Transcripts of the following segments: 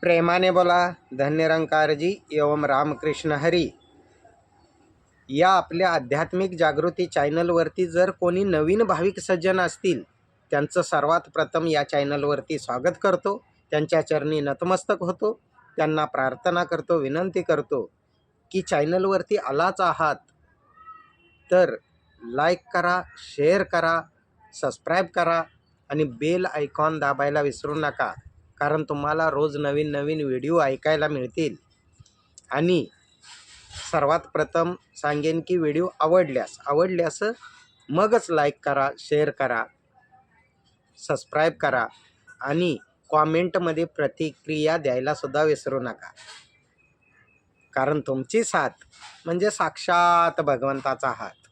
प्रेमाने बोला धन्यरंकारजी एवम रामकृष्ण हरी. या आपल्या आध्यात्मिक जागृती चॅनलवरती जर कोणी नवीन भाविक सज्जन असतील त्यांचं सर्वात प्रथम या चॅनलवरती स्वागत करतो. त्यांच्या चरणी नतमस्तक होतो. त्यांना प्रार्थना करतो विनंती करतो की चॅनलवरती आलाच आहात तर लाईक करा शेअर करा सबस्क्राईब करा आणि बेल आयकॉन दाबायला विसरू नका. कारण तुम्हाला रोज नवीन नवीन व्हिडिओ ऐकायला मिळतील. आणि सर्वात प्रथम सांगेन की व्हिडिओ आवडल्यास आवडल्यास मगच लाईक करा शेअर करा सबस्क्राईब करा आणि कॉमेंटमध्ये प्रतिक्रिया द्यायलासुद्धा विसरू नका. कारण तुमची साथ म्हणजे साक्षात भगवंताचा हात.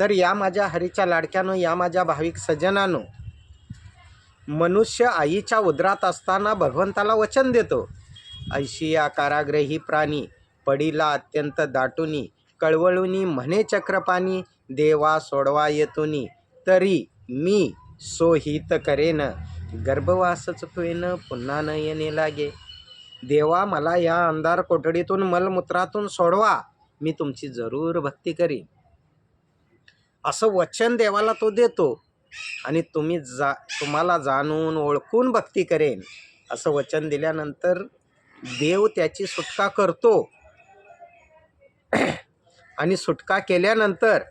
तर या माझ्या हरीच्या लाडक्यानं या माझ्या भाविक सज्जनानो मनुष्य आईच्या उदरात असताना भगवंताला वचन देतो. ऐशिया काराग्रही प्राणी पडीला अत्यंत दाटुनी कळवळुनी म्हणे चक्रपाणी देवा सोडवा येतुनी तरी मी सोहित करेन. गर्भवास चुकवेन पुन्हा न येणे लागे. देवा मला या अंधार कोठडीतून मलमूत्रातून सोडवा. मी तुमची जरूर भक्ती करीन. असं वचन देवाला तो देतो. आणि तुम्ही जा तुम्हाला जाणून ओळखून भक्ती करेन असं वचन दिल्यानंतर देव त्याची सुटका करतो. आणि सुटका केल्यानंतर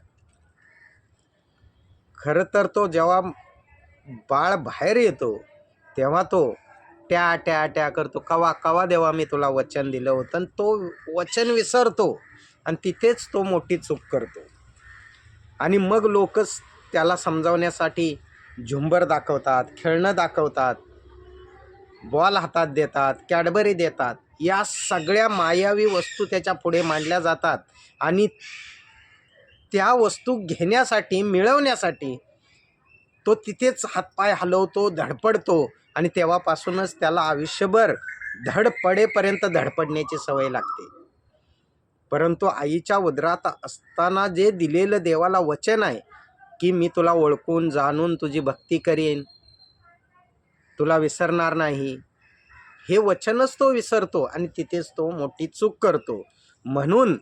खरं तर तो जेव्हा बाळ बाहेर येतो तेव्हा तो ट्या ट्या ट्या करतो. कवा कवा देवा मी तुला वचन दिलं होतं आणि तो वचन विसरतो आणि तिथेच तो मोठी चूक करतो. आणि मग लोकच त्याला समजावण्यासाठी झुंबर दाखवतात खेळणं दाखवतात बॉल हातात देतात कॅडबरी देतात. या सगळ्या मायावी वस्तू त्याच्या पुढे मांडल्या जातात आणि त्या वस्तू घेण्यासाठी मिळवण्यासाठी तो तिथेच हातपाय हलवतो धडपडतो आणि तेव्हापासूनच त्याला आयुष्यभर धडपडेपर्यंत धडपडण्याची सवय लागते. परंतु आईच्या उदरात असताना जे दिलेलं देवाला वचन आहे की मी तुला ओळखून जाणून तुझी भक्ती करेन. तुला विसरणार नाही. हे वचनच तो विसरतो आणि तिथेच तो मोठी चूक करतो. म्हणून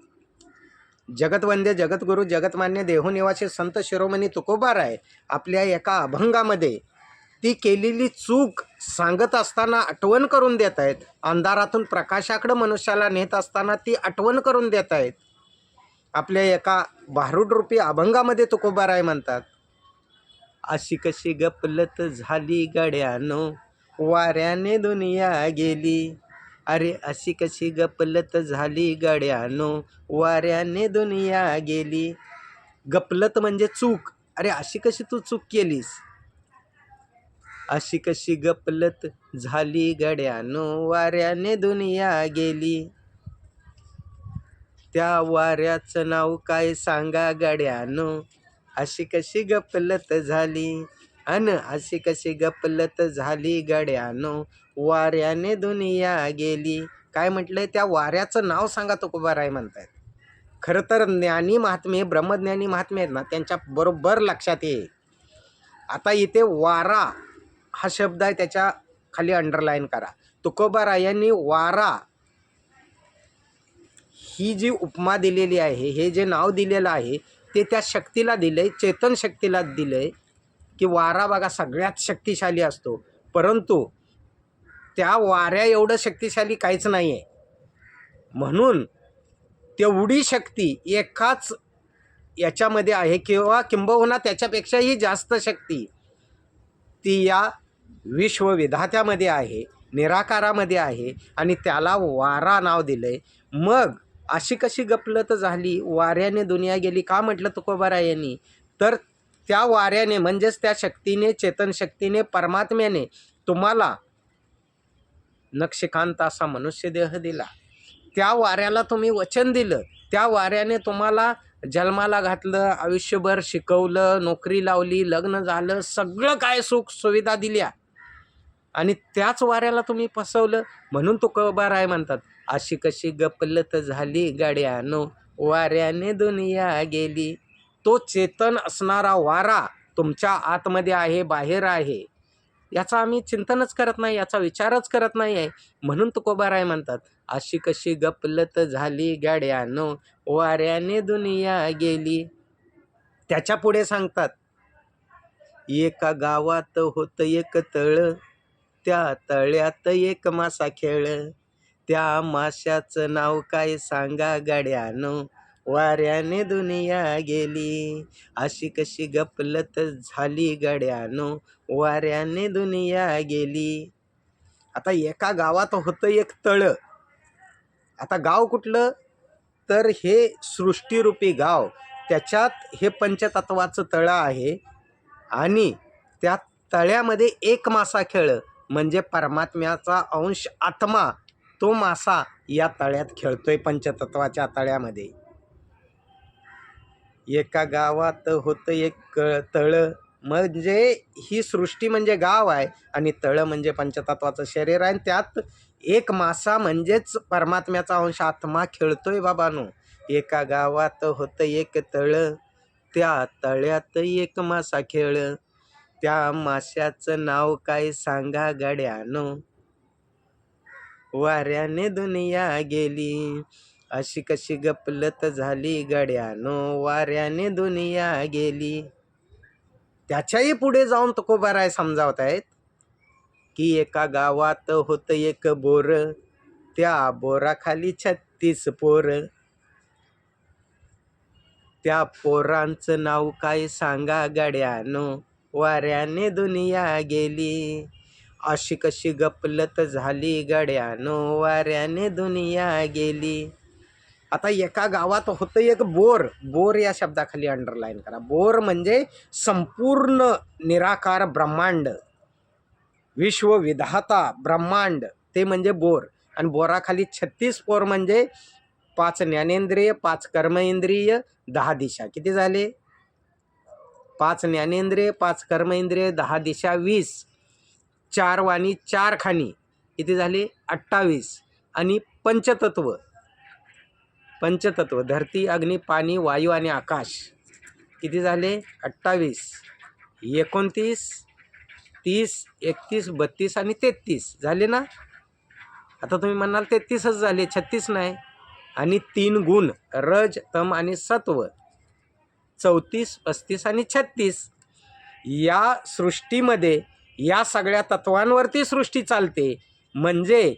जगतवंद्य जगद्गुरू जगतमान्य देहनिवासी संत शिरोमणी तुकोबार आहे आपल्या एका अभंगामध्ये ती केलेली चूक सांगत असताना आठवण करून देत आहेत. अंधारातून प्रकाशाकडं मनुष्याला नेत असताना ती आठवण करून देत आहेत. आपल्या एका भारूडरूपी अभंगामध्ये अभंगामध्ये तुकोबाराय म्हणतात अशी कशी गपलत झाली गड्यानो वाऱ्याने दुनिया गेली. अरे अशी कशी गपलत झाली गड्यानो वाऱ्याने दुनिया गेली. गपलत म्हणजे चूक. अरे अशी कशी तू चूक केलीस? अशी कशी गपलत झाली गड्यानो वाऱ्याने दुनिया गेली. त्या वाऱ्याचं नाव काय सांगा गड्यानो? अशी कशी गपलत झाली? अन अशी कशी गपलत झाली गड्यानो? वाऱ्याने दुनिया गेली. काय म्हटलंय? त्या वाऱ्याचं नाव सांगा तुकोबाराय म्हणतायत. खरं तर ज्ञानी महात्मे ब्रह्मज्ञानी महात्मे आहेत ना त्यांच्या बरोबर लक्षात येईल. आता इथे वारा हा शब्द आहे त्याच्याखाली अंडरलाईन करा. तुकोबारायांनी वारा ही जी उपमा दिलेली आहे हे जे नाव दिलेलं आहे ते त्या शक्तीला दिलं आहे चेतन शक्तीला दिलं आहे की वारा बघा सगळ्यात शक्तिशाली असतो. परंतु त्या वाऱ्या एवढं शक्तिशाली काहीच नाही आहे म्हणून तेवढी शक्ती एकाच याच्यामध्ये आहे किंवा किंबहुना त्याच्यापेक्षाही जास्त शक्ती ती या विश्वविधात्यामध्ये आहे निराकारामध्ये आहे आणि त्याला वारा नाव दिलं आहे मग अशी कशी गपलत झाली? वाऱ्याने दुनिया गेली. का म्हटलं तुकोबारायांनी? तर त्या वाऱ्याने म्हणजेच त्या शक्तीने चेतन शक्तीने परमात्म्याने तुम्हाला नक्षकांत असा मनुष्यदेह दिला. त्या वाऱ्याला तुम्ही वचन दिलं. त्या वाऱ्याने तुम्हाला जन्माला घातलं आयुष्यभर शिकवलं नोकरी लावली लग्न झालं सगळं काय सुख सुविधा दिल्या. आणि त्याच वाऱ्याला तुम्ही फसवलं. म्हणून तो कबार आहे म्हणतात अशी कशी गपलत झाली गड्यानो? वाऱ्याने दुनिया गेली. तो चेतन असणारा वारा तुमच्या आतमध्ये आहे बाहेर आहे. याचा आम्ही चिंतनच करत नाही याचा विचारच करत नाही आहे. म्हणून तुकोबाराय म्हणतात अशी कशी गपलत झाली गाड्यानो? वाऱ्याने दुनिया गेली. त्याच्या पुढे सांगतात एका गावात होत एक तळ त्या तळ्यात एक मासा खेळ. त्या माशाचं नाव काय सांगा गड्यानो. वाऱ्याने दुनिया गेली. अशी कशी गपलत झाली गड्यानो. वाऱ्याने दुनिया गेली. आता एका गावात होतं एक तळ. आता गाव कुठलं? तर हे सृष्टीरूपी गाव. त्याच्यात हे पंचतत्वाचं तळं आहे. आणि त्या तळ्यामध्ये एक मासा खेळ. म्हणजे परमात्म्याचा अंश आत्मा. तो मासा या तळ्यात खेळतोय पंचतत्वाच्या तळ्यामध्ये. एका गावात होतं एक क तळं म्हणजे ही सृष्टी म्हणजे गाव आहे आणि तळं म्हणजे पंचतत्वाचं शरीर आहे. आणि त्यात एक मासा म्हणजेच परमात्म्याचा अंश आत्मा खेळतोय बाबानो. एका गावात होतं एक तळं त्या तळ्यात एक मासा खेळ. त्या माशाचं नाव काय सांगा गड्यानो? वाऱ्याने दुनिया गेली. अशी कशी गपलत झाली गड्यानो वाऱ्याने दुनिया गेली. त्याच्याही पुढे जाऊन तुकोबाराय समजावत आहेत की एका गावात होतं एक बोर त्या बोराखाली छत्तीस पोर. त्या पोरांचं नाव काय सांगा गड्यानो वाऱ्याने दुनिया गेली. अशी कशी गपलत झाली गड्यानो वाऱ्याने दुनिया गेली. आता एका गावात होतं एक बोर. बोर या शब्दाखाली अंडरलाईन करा. बोर म्हणजे संपूर्ण निराकार ब्रह्मांड. विश्वविधाता ब्रह्मांड. ते म्हणजे बोर. आणि बोराखाली छत्तीस पोर म्हणजे पाच ज्ञानेंद्रिय पाच कर्मेंद्रिय दहा दिशा. किती झाले? पाच ज्ञानेंद्रिय पाच कर्मेंद्रिय दहा दिशा वीस. चार वाणी चार खाणी. किती झाले? अठ्ठावीस. आणि पंचतत्व. पंचतत्व. धरती अग्नी पाणी वायू आणि आकाश. किती झाले? अठ्ठावीस. एकोणतीस तीस एकतीस बत्तीस आणि तेहतीस. झाले ना? आता तुम्ही म्हणाल तेहतीसच झाले. छत्तीस नाही. आणि तीन गुण. रज तम आणि सत्व. चौतीस पस्तीस आणि छत्तीस. या सृष्टीमध्ये या सगळ्या तत्वांवरती सृष्टी चालते. म्हणजे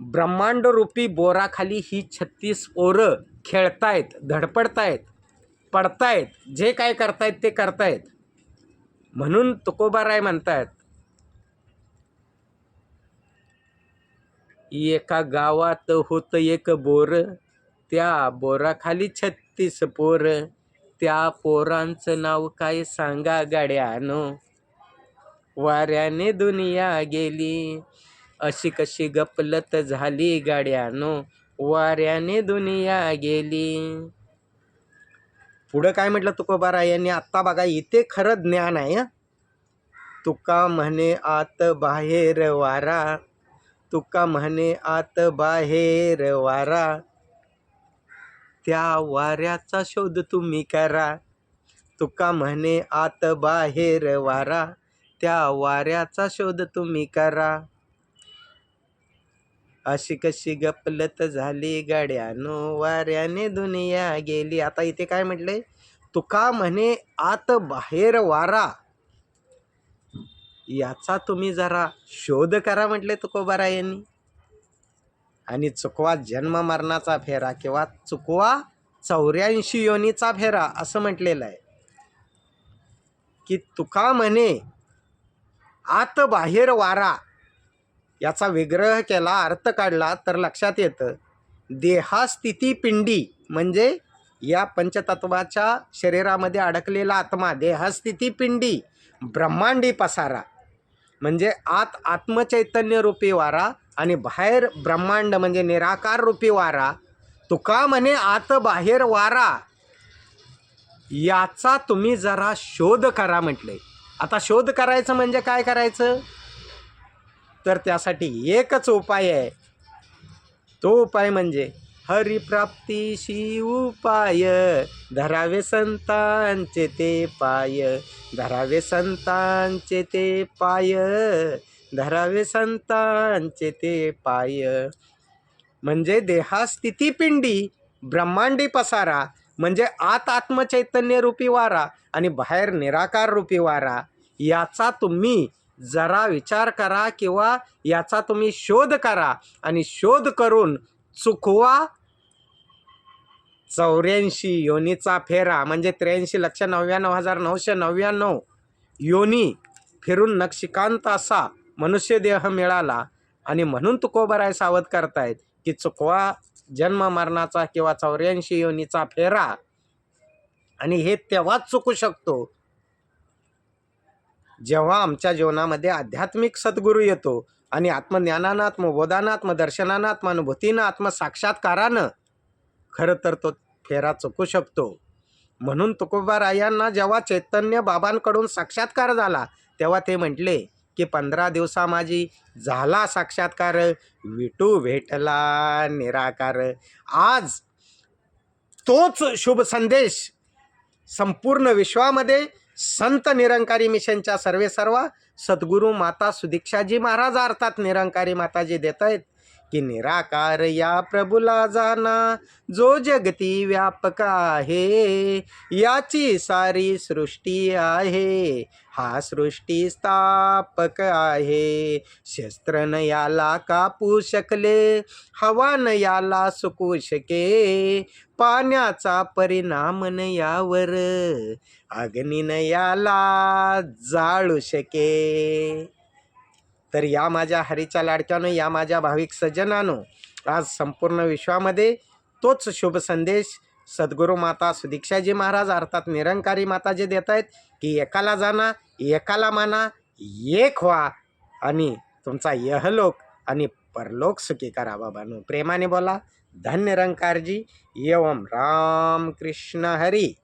ब्रह्मांडरूपी बोराखाली ही छत्तीस ओरं खेळतायत धडपडतायत पडतायत जे काय करतायत ते करतायत. म्हणून तुकोबाराय म्हणतात एका गावात होतं एक बोर त्या बोराखाली छत्तीस पोर त्या पोरांचं नाव काय सांगा गाड्यानो? वाऱ्याने दुनिया गेली. अशी कशी गपलत झाली गाड्यानो वाऱ्याने दुनिया गेली. पुढं काय म्हटलं तुकोबाराय यांनी? आत्ता बघा इथे खरं ज्ञान आहे तुका म्हणे आत बाहेर वारा तुका म्हणे आत बाहेर वारा. त्या वाऱ्याचा शोध तुम्ही करा तुका म्हणे आत बाहेर वारा. त्या वाऱ्याचा शोध तुम्ही करा. अशी कशी गपलत झाली गाड्यानो वाऱ्याने दुनिया गेली. आता इथे काय म्हटलंय? तुका म्हणे आत बाहेर वारा. याचा तुम्ही जरा शोध करा म्हटले तुकोबारा यांनी आणि चुकवा जन्म मरणाचा फेरा किंवा चुकवा चौऱ्याऐंशी योनीचा फेरा असं म्हटलेलं आहे. की तुका म्हणे आत बाहेर वारा. याचा विग्रह केला अर्थ काढला तर लक्षात येतं. देहास्थिती पिंडी म्हणजे या पंचतत्वाच्या शरीरामध्ये अडकलेला आत्मा. देहस्थिती पिंडी ब्रह्मांडी पसारा. म्हणजे आत आत्मचैतन्य रूपी वारा आणि बाहेर ब्रह्मांड म्हणजे निराकार रूपी वारा. तुका म्हणे आत बाहेर वारा. याचा तुम्ही जरा शोध करा म्हटले. आता शोध करायचं म्हणजे काय करायचं? तर त्यासाठी एकच उपाय आहे. तो उपाय म्हणजे हरिप्राप्तीशी उपाय. धरावे संतांचे ते पाय. धरावे संतांचे ते पाय. धरावे संतांचे ते पाय. म्हणजे देहास्थिती पिंडी ब्रह्मांडी पसारा म्हणजे आत आत्मचैतन्य रूपी वारा आणि बाहेर निराकार रूपी वारा याचा तुम्ही जरा विचार करा किंवा याचा तुम्ही शोध करा आणि शोध करून चुकवा. चौऱ्याऐंशी योनीचा फेरा म्हणजे त्र्याऐंशी लक्ष नव्याण्णव हजार नऊशे नव्याण्णव योनी फिरून नक्षिकांत असा मनुष्यदेह मिळाला आणि म्हणून तुकोबराय सावध करतायत की चुकवा. जन्म मरणाचा किंवा चौऱ्याऐंशी योनीचा फेरा. आणि हे तेव्हाच चुकू शकतो जेव्हा आमच्या जीवनामध्ये आध्यात्मिक सद्गुरू येतो आणि आत्मज्ञानानं आत्मबोधानं आत्मदर्शनानं आत्मानुभूतीनं आत्मसाक्षात्कारानं खरं तर तो फेरा चुकू शकतो. म्हणून तुकोबारायांना जेव्हा चैतन्य बाबांकडून साक्षात्कार झाला तेव्हा ते म्हटले की पंधरा दिवसा माझी झाला साक्षात्कार. विटू भेटला निराकार. आज तोच शुभ संदेश संपूर्ण विश्वामध्ये संत निरंकारी मिशनच्या सर्वे सर्व सद्गुरू माता सुदीक्षाजी महाराज अर्थात निरंकारी माताजी देत आहेत की निराकार या प्रभुला जाना जो जगती व्यापक आहे. याची सारी सृष्टी आहे हा सृष्टी स्थापक आहे. शस्त्र न याला कापू शकले हवा न याला सुकू शके. पाण्याचा परिणाम न यावर अग्निन न याला जाळू शके. तर या माझ्या हरीच्या लाडक्यानं या माझ्या भाविक सज्जनानो आज संपूर्ण विश्वामध्ये तोच शुभ संदेश सद्गुरू माता सुदीक्षाजी महाराज अर्थात निरंकारी माता जे देत आहेत की एकाला जाणा एकाला माना एक व्हा आणि तुमचा यहलोक आणि परलोक सुखी करा बाबानो. प्रेमाने बोला धन्य निरंकारजी एवम राम कृष्ण हरी.